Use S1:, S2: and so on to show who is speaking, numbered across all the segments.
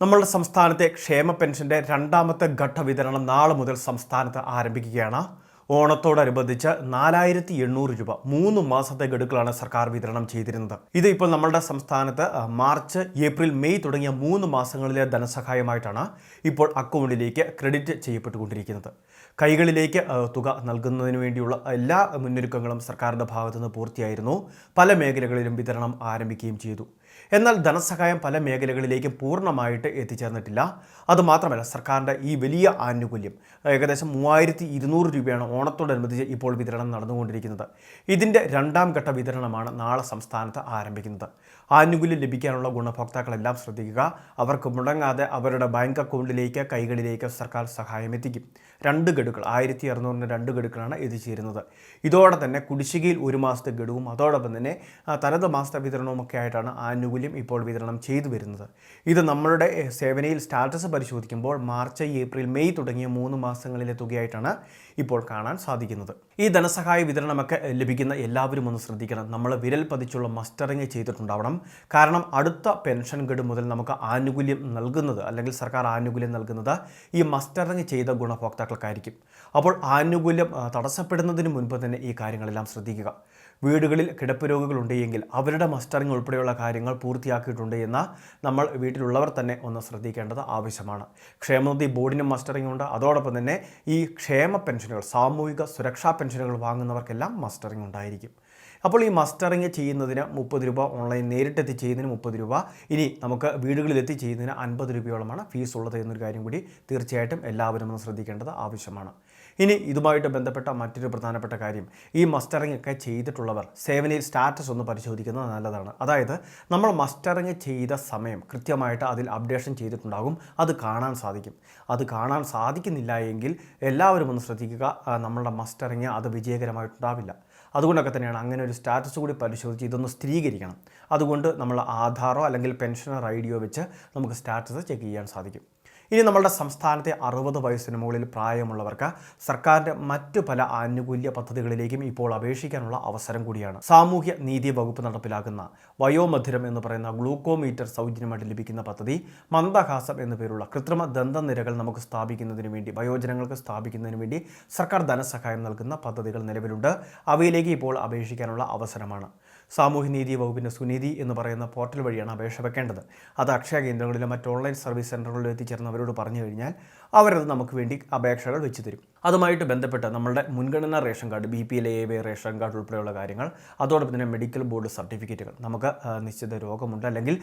S1: നമ്മളുടെ സംസ്ഥാനത്തെ ക്ഷേമ പെൻഷന്റെ രണ്ടാമത്തെ ഘട്ട വിതരണം നാളെ മുതൽ സംസ്ഥാനത്ത് ആരംഭിക്കുകയാണ്. ഓണത്തോടനുബന്ധിച്ച് നാലായിരത്തി എണ്ണൂറ് രൂപ മൂന്ന് മാസത്തെ ഗഡുക്കളാണ് സർക്കാർ വിതരണം ചെയ്തിരുന്നത്. ഇത് ഇപ്പോൾ നമ്മളുടെ സംസ്ഥാനത്ത് മാർച്ച് ഏപ്രിൽ മെയ് തുടങ്ങിയ മൂന്ന് മാസങ്ങളിലെ ധനസഹായമായിട്ടാണ് ഇപ്പോൾ അക്കൗണ്ടിലേക്ക് ക്രെഡിറ്റ് ചെയ്യപ്പെട്ടുകൊണ്ടിരിക്കുന്നത്. കൈകളിലേക്ക് തുക നൽകുന്നതിന് വേണ്ടിയുള്ള എല്ലാ മുന്നൊരുക്കങ്ങളും സർക്കാരിന്റെ ഭാഗത്തുനിന്ന് പൂർത്തിയായിരുന്നു. പല മേഖലകളിലും വിതരണം ആരംഭിക്കുകയും ചെയ്തു. എന്നാൽ ധനസഹായം പല മേഖലകളിലേക്കും പൂർണമായിട്ട് എത്തിച്ചേർന്നിട്ടില്ല. അതുമാത്രമല്ല സർക്കാരിന്റെ ഈ വലിയ ആനുകൂല്യം ഏകദേശം മൂവായിരത്തി ഇരുന്നൂറ് രൂപയാണ് ഓണത്തോടനുബന്ധിച്ച് ഇപ്പോൾ വിതരണം നടന്നുകൊണ്ടിരിക്കുന്നത്. ഇതിന്റെ രണ്ടാം ഘട്ട വിതരണമാണ് നാളെ സംസ്ഥാനത്ത് ആരംഭിക്കുന്നത്. ആനുകൂല്യം ലഭിക്കാനുള്ള ഗുണഭോക്താക്കളെല്ലാം ശ്രദ്ധിക്കുക. അവർക്ക് മുടങ്ങാതെ അവരുടെ ബാങ്ക് അക്കൗണ്ടിലേക്ക് കൈകളിലേക്ക് സർക്കാർ സഹായം എത്തിക്കും. രണ്ട് ഗഡുക്കൾ ആയിരത്തി അറുന്നൂറിന് രണ്ട് ഗഡുക്കളാണ് എത്തിച്ചേരുന്നത് ഇതോടെ തന്നെ കുടിശ്ശികയിൽ ഒരു മാസത്തെ ഗഡുവും അതോടൊപ്പം തന്നെ തനത് മാസത്തെ വിതരണവും ഒക്കെ ആയിട്ടാണ് ആനുകൂല്യം ഇപ്പോൾ വിതരണം ചെയ്തു വരുന്നത്. ഇത് നമ്മളുടെ സേവനയിൽ സ്റ്റാറ്റസ് പരിശോധിക്കുമ്പോൾ മാർച്ച് ഏപ്രിൽ മെയ് തുടങ്ങിയ മൂന്ന് മാസങ്ങളിലെ തുകയായിട്ടാണ് ഇപ്പോൾ കാണാൻ സാധിക്കുന്നത്. ഈ ധനസഹായ വിതരണമൊക്കെ ലഭിക്കുന്ന എല്ലാവരും ഒന്ന് ശ്രദ്ധിക്കണം. നമ്മൾ വിരൽ പതിച്ചുള്ള മസ്റ്ററിങ് ചെയ്തിട്ടുണ്ടാവണം. കാരണം അടുത്ത പെൻഷൻ ഗഡ് മുതൽ നമുക്ക് ആനുകൂല്യം നൽകുന്നത് അല്ലെങ്കിൽ സർക്കാർ ആനുകൂല്യം നൽകുന്നത് ഈ മസ്റ്ററിങ് ചെയ്ത ഗുണഭോക്താക്കൾക്കായിരിക്കും. അപ്പോൾ ആനുകൂല്യം തടസ്സപ്പെടുന്നതിന് മുൻപ് തന്നെ ഈ കാര്യങ്ങളെല്ലാം ശ്രദ്ധിക്കുക. വീടുകളിൽ കിടപ്പ് രോഗികളുണ്ട് എങ്കിൽ അവരുടെ മസ്റ്ററിങ് ഉൾപ്പെടെയുള്ള കാര്യങ്ങൾ പൂർത്തിയാക്കിയിട്ടുണ്ട് എന്ന് നമ്മൾ വീട്ടിലുള്ളവർ തന്നെ ഒന്ന് ശ്രദ്ധിക്കേണ്ടത് ആവശ്യമാണ്. ക്ഷേമനിധി ബോർഡിനും മസ്റ്ററിങ് ഉണ്ട്. അതോടൊപ്പം തന്നെ ഈ ക്ഷേമ പെൻഷനുകൾ സാമൂഹിക സുരക്ഷാ പെൻഷനുകൾ വാങ്ങുന്നവർക്കെല്ലാം മസ്റ്ററിങ് ഉണ്ടായിരിക്കും. അപ്പോൾ ഈ മസ്റ്ററിങ് ചെയ്യുന്നതിന് മുപ്പത് രൂപ ഓൺലൈൻ നേരിട്ടെത്തി ചെയ്യുന്നതിന് മുപ്പത് രൂപ ഇനി നമുക്ക് വീടുകളിലെത്തി ചെയ്യുന്നതിന് അൻപത് രൂപയോളമാണ് ഫീസ് ഉള്ളത് എന്നൊരു കാര്യം കൂടി തീർച്ചയായിട്ടും എല്ലാവരും ഒന്ന് ശ്രദ്ധിക്കേണ്ടത് ആവശ്യമാണ്. ഇനി ഇതുമായിട്ട് ബന്ധപ്പെട്ട മറ്റൊരു പ്രധാനപ്പെട്ട കാര്യം ഈ മസ്റ്ററിങ് ഒക്കെ ചെയ്തിട്ടുള്ളവർ സേവനയിൽ സ്റ്റാറ്റസ് ഒന്ന് പരിശോധിക്കുന്നത് നല്ലതാണ്. അതായത് നമ്മൾ മസ്റ്ററിങ് ചെയ്ത സമയം കൃത്യമായിട്ട് അതിൽ അപ്ഡേഷൻ ചെയ്തിട്ടുണ്ടാകും. അത് കാണാൻ സാധിക്കും. അത് കാണാൻ സാധിക്കുന്നില്ല എങ്കിൽ എല്ലാവരും ഒന്ന് ശ്രദ്ധിക്കുക. നമ്മളുടെ മസ്റ്ററിങ് അത് വിജയകരമായിട്ടുണ്ടാവില്ല. അതുകൊണ്ടൊക്കെ തന്നെയാണ് അങ്ങനെ ഒരു സ്റ്റാറ്റസ് കൂടി പരിശോധിച്ച് ഇതൊന്ന് സ്ഥിരീകരിക്കണം. അതുകൊണ്ട് നമ്മൾ ആധാറോ അല്ലെങ്കിൽ പെൻഷനർ ഐ വെച്ച് നമുക്ക് സ്റ്റാറ്റസ് ചെക്ക് ചെയ്യാൻ സാധിക്കും. ഇനി നമ്മളുടെ സംസ്ഥാനത്തെ അറുപത് വയസ്സിന് മുകളിൽ പ്രായമുള്ളവർക്ക് സർക്കാരിന്റെ മറ്റു പല ആനുകൂല്യ പദ്ധതികളിലേക്കും ഇപ്പോൾ അപേക്ഷിക്കാനുള്ള അവസരം കൂടിയാണ്. സാമൂഹ്യ നീതി വകുപ്പ് നടപ്പിലാക്കുന്ന വയോമധുരം എന്ന് പറയുന്ന ഗ്ലൂക്കോമീറ്റർ സൗജന്യമായിട്ട് ലഭിക്കുന്ന പദ്ധതി മന്ദഹാസം എന്ന പേരുള്ള കൃത്രിമ ദന്തനിരകൾ നമുക്ക് സ്ഥാപിക്കുന്നതിന് വേണ്ടി വയോജനങ്ങൾക്ക് സ്ഥാപിക്കുന്നതിന് വേണ്ടി സർക്കാർ ധനസഹായം നൽകുന്ന പദ്ധതികൾ നിലവിലുണ്ട്. അവയിലേക്ക് ഇപ്പോൾ അപേക്ഷിക്കാനുള്ള അവസരമാണ്. സാമൂഹ്യനീതി വകുപ്പിന്റെ സുനീതി എന്ന് പറയുന്ന പോർട്ടൽ വഴിയാണ് അപേക്ഷ വെക്കേണ്ടത്. അത് അക്ഷയ കേന്ദ്രങ്ങളിലും മറ്റ് ഓൺലൈൻ സർവീസ് സെന്ററുകളിലും എത്തിച്ചേർന്നവരോട് പറഞ്ഞു കഴിഞ്ഞാൽ അവരത് നമുക്ക് വേണ്ടി അപേക്ഷകൾ വെച്ച് തരും. അതുമായിട്ട് ബന്ധപ്പെട്ട് നമ്മളുടെ മുൻഗണനാ ration card B P L A Y ration card ഉൾപ്പെടെയുള്ള കാര്യങ്ങൾ അതോടൊപ്പം തന്നെ മെഡിക്കൽ ബോർഡ് സർട്ടിഫിക്കറ്റുകൾ. നമുക്ക് നിശ്ചിത രോഗമുണ്ട്. അല്ലെങ്കിൽ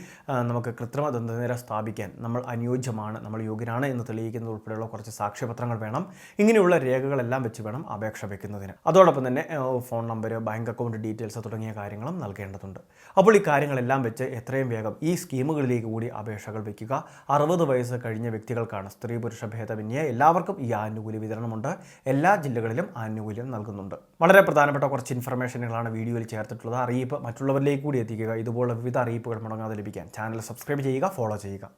S1: നമുക്ക് കൃത്രിമ ദന്തനിര സ്ഥാപിക്കാൻ നമ്മൾ അനുയോജ്യമാണ് നമ്മൾ യോഗ്യനാണ് എന്ന് തെളിയിക്കുന്നത് ഉൾപ്പെടെയുള്ള കുറച്ച് സാക്ഷ്യപത്രങ്ങൾ വേണം. ഇങ്ങനെയുള്ള രേഖകളെല്ലാം വെച്ച് വേണം അപേക്ഷ വെക്കുന്നതിന്. അതോടൊപ്പം തന്നെ phone number bank account details തുടങ്ങിയ കാര്യങ്ങളും നൽകേണ്ടതുണ്ട്. അപ്പോൾ ഈ കാര്യങ്ങളെല്ലാം വെച്ച് എത്രയും വേഗം ഈ സ്കീമുകളിലേക്ക് കൂടി അപേക്ഷകൾ വയ്ക്കുക അറുപത് വയസ്സ് കഴിഞ്ഞ വ്യക്തികൾക്കാണ് സ്ത്രീ പുരുഷ ഭേദമന്യേ എല്ലാവർക്കും ഈ ആനുകൂല്യ വിതരണമുണ്ട്. എല്ലാ ജില്ലകളിലും ആനുകൂല്യം നൽകുന്നുണ്ട്. വളരെ പ്രധാനപ്പെട്ട കുറച്ച് ഇൻഫർമേഷനുകളാണ് വീഡിയോയിൽ ചേർത്തിട്ടുള്ളത്. അറിയിപ്പ് മറ്റുള്ളവരിലേക്ക് കൂടി എത്തിക്കുക. ഇതുപോലുള്ള വിവിധ അറിയിപ്പുകൾ മുടങ്ങാതെ ലഭിക്കാൻ ചാനൽ സബ്സ്ക്രൈബ് ചെയ്യുക ഫോളോ ചെയ്യുക.